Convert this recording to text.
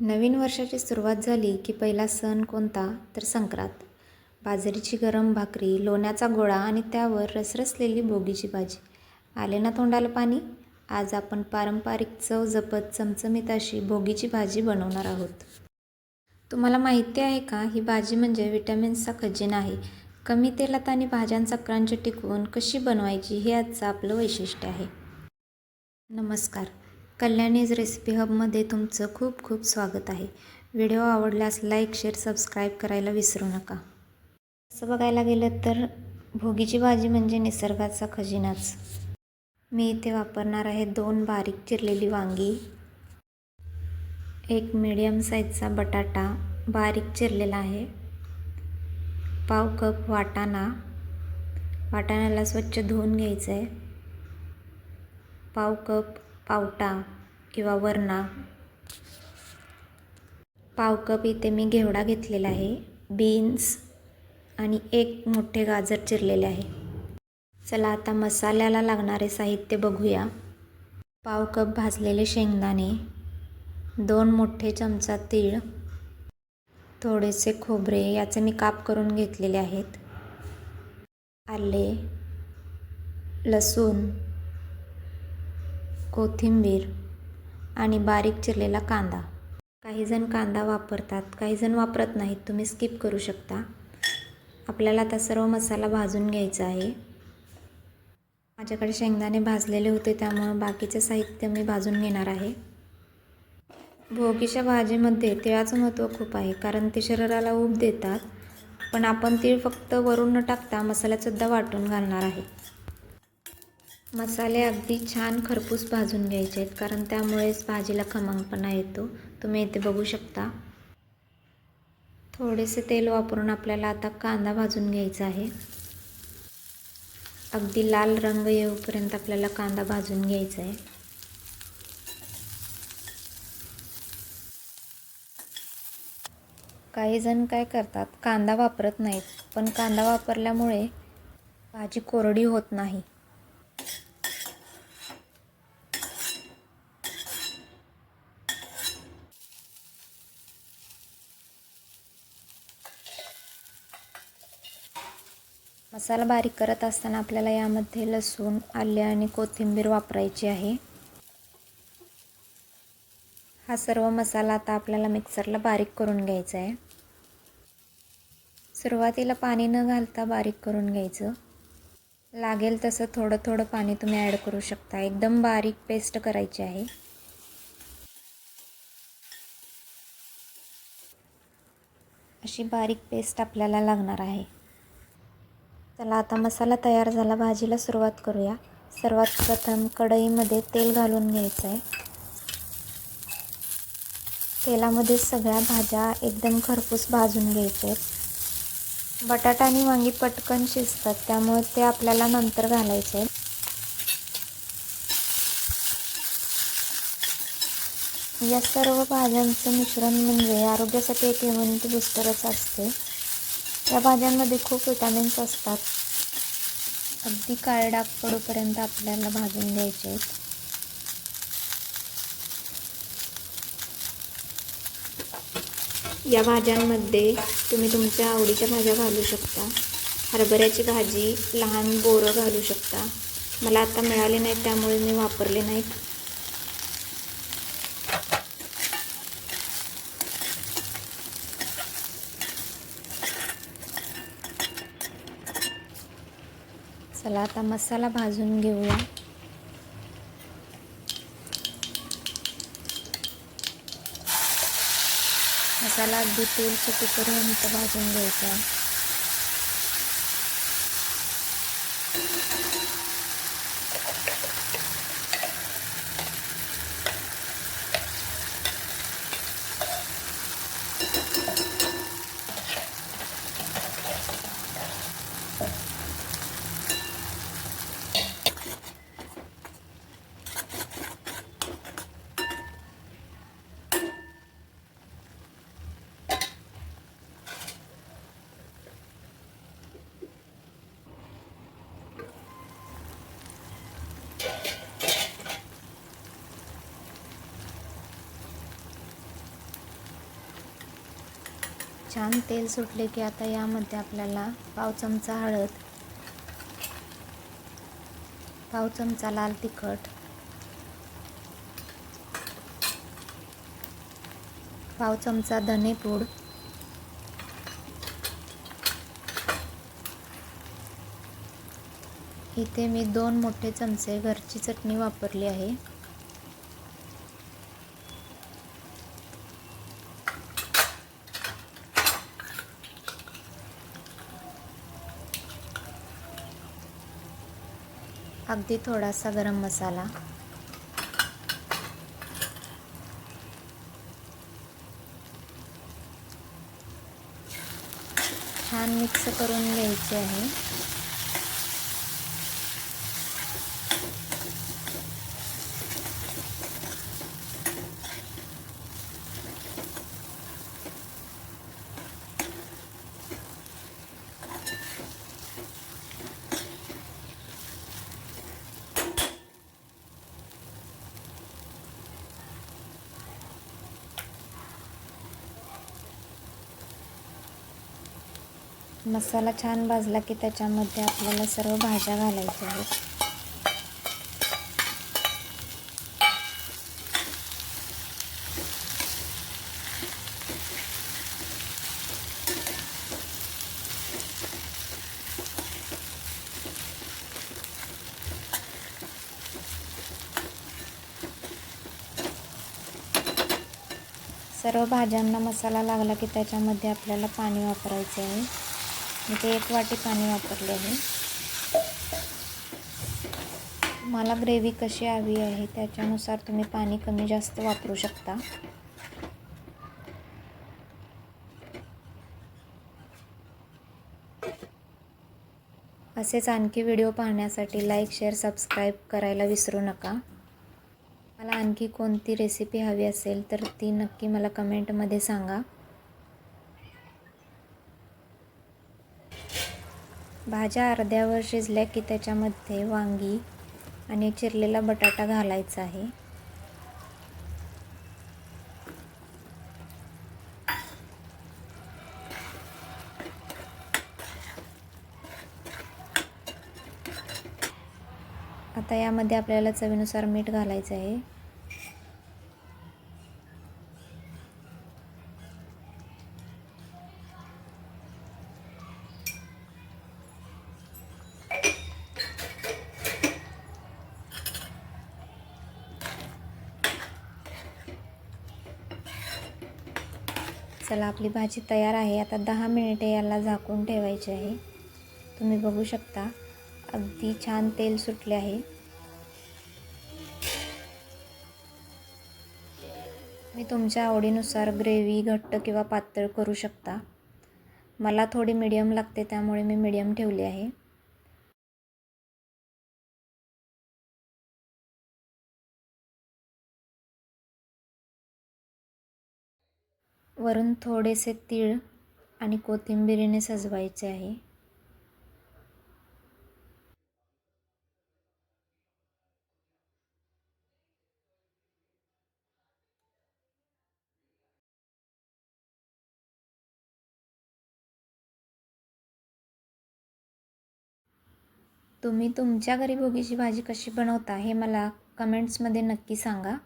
नवीन वर्षाची सुरुवात झाली की पहिला सण कोणता? तर संक्रांत. बाजरीची गरम भाकरी लोण्याचा गोळा आणि त्यावर रसरसलेली भोगीची भाजी. आले ना तोंडाला पाणी? आज आपण पारंपरिक चव जपत चमचमीत अशी भोगीची भाजी बनवणार आहोत. तुम्हाला माहिती आहे का? ही भाजी म्हणजे विटॅमिन्सचा खजिना आहे. कमी तेलात आणि भाज्यांचा क्रंच टिकवून कशी बनवायची हे आजचं आपलं वैशिष्ट्य आहे. नमस्कार. कल्याणीज रेसिपी हबमध्ये तुमचं खूप खूप स्वागत आहे. व्हिडिओ आवडल्यास लाईक शेअर सबस्क्राईब करायला विसरू नका. असं बघायला गेलं तर भोगीची भाजी म्हणजे निसर्गाचा खजिनाच. मी इथे वापरणार आहे दोन बारीक चिरलेली वांगी एक मीडियम साईजचा बटाटा बारीक चिरलेला आहे पाव कप वाटाणा वाटाण्याला स्वच्छ धुवून घ्यायचं आहे पाव कप पावटा किंवा वरणा. पाव कप इथे मी घेवडा घेतलेला आहे. बीन्स आणि एक मोठे गाजर चिरलेले आहे. चला आता मसाल्याला लागणारे साहित्य बघूया. पाव कप भाजलेले शेंगदाणे दोन मोठे चमचा तीळ थोडेसे खोबरे याचे मी काप करून घेतलेले आहेत. आले लसूण कोथिंबीर आणि बारीक चिरलेला कांदा. काहीजण कांदा वापरतात काहीजण वापरत नाहीत. तुम्ही स्किप करू शकता. आपल्याला आता सर्व मसाला भाजून घ्यायचा आहे. माझ्याकडे शेंगदाणे भाजलेले होते त्यामुळं बाकीचे साहित्य मी भाजून घेणार आहे. भोगीच्या भाजीमध्ये तिळाचं महत्त्व खूप आहे कारण ते शरीराला ऊब देतात. पण आपण तीळ फक्त वरून न टाकता मसाल्यातसुद्धा वाटून घालणार आहे. मसाले अगदी छान खरपूस भाजून घ्यायचे आहेत कारण त्यामुळेच भाजीला खमंगपणा येतो. तुम्ही इथे बघू शकता. थोडेसे तेल वापरून आपल्याला आता कांदा भाजून घ्यायचा आहे. अगदी लाल रंग येऊपर्यंत आपल्याला कांदा भाजून घ्यायचा आहे. काही जण काय करतात कांदा वापरत नाहीत पण कांदा वापरल्यामुळे भाजी कोरडी होत नाही. मसाला बारीक करत असताना आपल्याला यामध्ये लसूण आले आणि कोथिंबीर वापरायची आहे. हा सर्व मसाला आता आपल्याला मिक्सरला बारीक करून घ्यायचा आहे. सुरुवातीला पाणी न घालता बारीक करून घ्यायचं. लागेल तसं थोडं थोडं पाणी तुम्ही ॲड करू शकता. एकदम बारीक पेस्ट करायची आहे. अशी बारीक पेस्ट आपल्याला लागणार आहे. चला आता मसाला तयार झाला. भाजीला सुरुवात करूया. सर्वात प्रथम कढईमध्ये तेल घालून घ्यायचं आहे तेलामध्ये सगळ्या भाज्या एकदम खरपूस भाजून घ्यायच्या आहेत बटाटा आणि वांगी पटकन शिजतात त्यामुळे ते आपल्याला नंतर घालायचे आहेत या सर्व भाज्यांचं मिश्रण म्हणजे आरोग्यासाठी एक इम्युनिटी बुस्टरच असते. या भाज्यांमध्ये खूप विटॅमिन्स असतात. अगदी काळे डाग पडूपर्यंत आपल्याला भाजून द्यायचे आहेत. या भाज्यांमध्ये तुम्ही तुमच्या आवडीच्या भाज्या घालू शकता. हरभऱ्याची भाजी लहान बोरं घालू शकता. मला आता मिळाले नाहीत त्यामुळे मी वापरले नाहीत. चला आता मसाला भाजून घेऊया. मसाला अगदी तेल सुटेपर्यंत भाजून घ्यायचा. छान तेल सुटले की आता यामध्ये आपल्याला पाव चमचा हळद पाव चमचा लाल तिखट पाव चमचा धनेपूड इथे मी दोन मोठे चमचे घरची चटणी वापरली आहे. अगदी थोडासा गरम मसाला. छान मिक्स करून घ्यायचे आहे. मसाला छान भाजला की त्याच्यामध्ये आपल्याला सर्व भाज्या घालायच्या आहेत. सर्व भाज्यांना मसाला लागला की त्याच्यामध्ये आपल्याला पाणी वापरायचे आहे. मी ते एक वाटी पाणी वापरले आहे. मला ग्रेव्ही कशी हवी आहे त्याच्यानुसार तुम्ही पाणी कमी जास्त वापरू शकता. असेच आणखी व्हिडिओ पाहण्यासाठी लाईक शेअर सबस्क्राईब करायला विसरू नका. मला आणखी कोणती रेसिपी हवी असेल तर ती नक्की मला कमेंटमध्ये सांगा. भाज्या अर्ध्यावर शिजल्या की त्याच्यामध्ये वांगी आणि चिरलेला बटाटा घालायचा आहे. आता यामध्ये आपल्याला चवीनुसार मीठ घालायचं आहे. चला आपली भाजी तयार आहे. आता दहा मिनिटे याला झाकून ठेवायची आहे. तुम्ही बघू शकता अगदी छान तेल सुटले आहे. मी तुमच्या आवडीनुसार ग्रेव्ही घट्ट किंवा पातळ करू शकता. मला थोडी मीडियम लागते त्यामुळे मी मिडियम ठेवली आहे. वरून थोडेसे तीळ आणि कोथिंबिरीने सजवायचे आहे. तुम्ही तुमच्या घरी भोगीची भाजी कशी बनवता हे मला कमेंट्समध्ये नक्की सांगा.